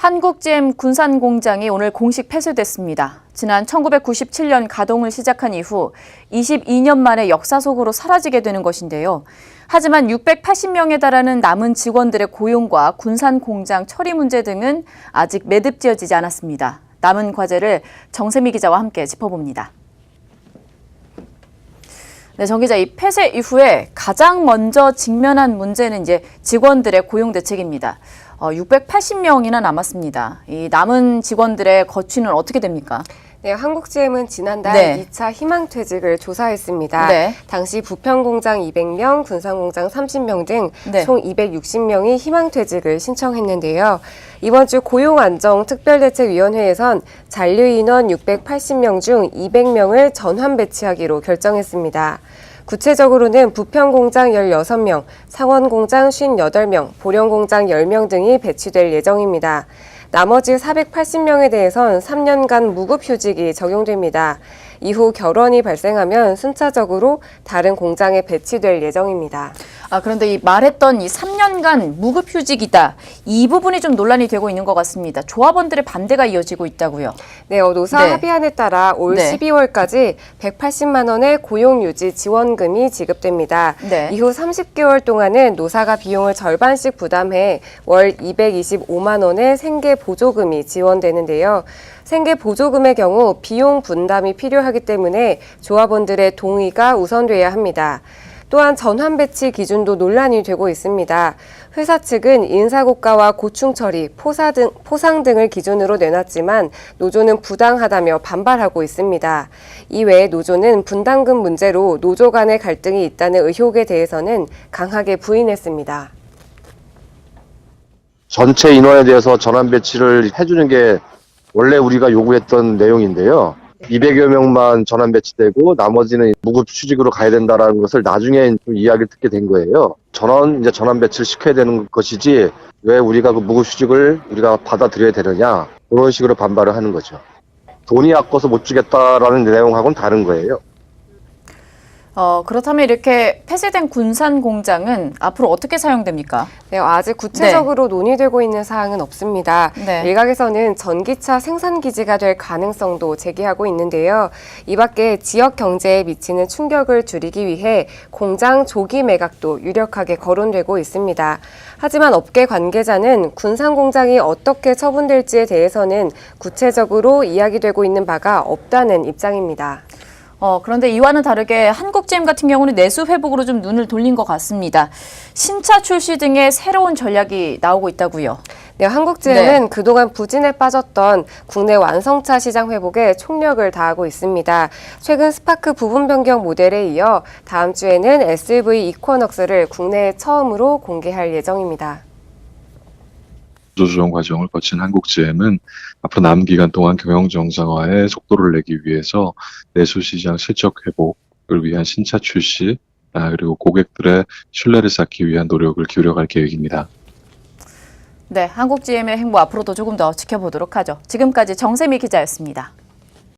한국GM 군산 공장이 오늘 공식 폐쇄됐습니다. 지난 1997년 가동을 시작한 이후 22년 만에 역사 속으로 사라지게 되는 것인데요. 하지만 680명에 달하는 남은 직원들의 고용과 군산 공장 처리 문제 등은 아직 매듭지어지지 않았습니다. 남은 과제를 정세미 기자와 함께 짚어봅니다. 네, 정 기자, 이 폐쇄 이후에 가장 먼저 직면한 문제는 이제 직원들의 고용 대책입니다. 어, 680명이나 남았습니다. 이 남은 직원들의 거취는 어떻게 됩니까? 네, 한국GM은 지난달 네. 2차 희망퇴직을 조사했습니다. 네. 당시 부평공장 200명, 군산공장 30명 등 네. 총 260명이 희망퇴직을 신청했는데요. 이번 주 고용안정특별대책위원회에선 잔류 인원 680명 중 200명을 전환 배치하기로 결정했습니다. 구체적으로는 부평공장 16명, 상원공장 58명, 보령공장 10명 등이 배치될 예정입니다. 나머지 480명에 대해선 3년간 무급휴직이 적용됩니다. 이후 결원이 발생하면 순차적으로 다른 공장에 배치될 예정입니다. 아, 그런데 이 말했던 이 3년간 무급휴직이다. 이 부분이 좀 논란이 되고 있는 것 같습니다. 조합원들의 반대가 이어지고 있다고요. 네, 어, 노사 네. 합의안에 따라 올 네. 12월까지 180만 원의 고용유지 지원금이 지급됩니다. 네. 이후 30개월 동안은 노사가 비용을 절반씩 부담해 월 225만 원의 생계 보조금이 지원되는데요. 생계 보조금의 경우 비용 분담이 필요 하기 때문에 조합원들의 동의가 우선돼야 합니다. 또한 전환 배치 기준도 논란이 되고 있습니다. 회사 측은 인사고가와 고충 처리, 포사 등, 포상 등을 기준으로 내놨지만 노조는 부당하다며 반발하고 있습니다. 이외에 노조는 분담금 문제로 노조 간의 갈등이 있다는 의혹에 대해서는 강하게 부인했습니다. 전체 인원에 대해서 전환 배치를 해주는 게 원래 우리가 요구했던 내용인데요. 200여 명만 전환 배치되고 나머지는 무급 휴직으로 가야 된다라는 것을 나중에 좀 이야기를 듣게 된 거예요. 전원 이제 전환 배치를 시켜야 되는 것이지 왜 우리가 그 무급 휴직을 우리가 받아들여야 되느냐 그런 식으로 반발을 하는 거죠. 돈이 아까워서 못 주겠다라는 내용하고는 다른 거예요. 어, 그렇다면 이렇게 폐쇄된 군산 공장은 앞으로 어떻게 사용됩니까? 네, 아직 구체적으로 논의되고 있는 사항은 없습니다. 네. 일각에서는 전기차 생산 기지가 될 가능성도 제기하고 있는데요. 이 밖에 지역 경제에 미치는 충격을 줄이기 위해 공장 조기 매각도 유력하게 거론되고 있습니다. 하지만 업계 관계자는 군산 공장이 어떻게 처분될지에 대해서는 구체적으로 이야기되고 있는 바가 없다는 입장입니다. 어, 그런데 이와는 다르게 한국GM 같은 경우는 내수 회복으로 좀 눈을 돌린 것 같습니다. 신차 출시 등의 새로운 전략이 나오고 있다고요. 네, 한국GM은 네. 그동안 부진에 빠졌던 국내 완성차 시장 회복에 총력을 다하고 있습니다. 최근 스파크 부분 변경 모델에 이어 다음 주에는 SUV 이코넉스를 국내에 처음으로 공개할 예정입니다. 조정 과정을 거친 한국GM은 앞으로 남은 기간 동안 경영 정상화에 속도를 내기 위해서 내수 시장 실적 회복을 위한 신차 출시 아, 그리고 고객들의 신뢰를 쌓기 위한 노력을 기울여갈 계획입니다. 네, 한국GM의 행보 앞으로도 조금 더 지켜보도록 하죠. 지금까지 정세미 기자였습니다.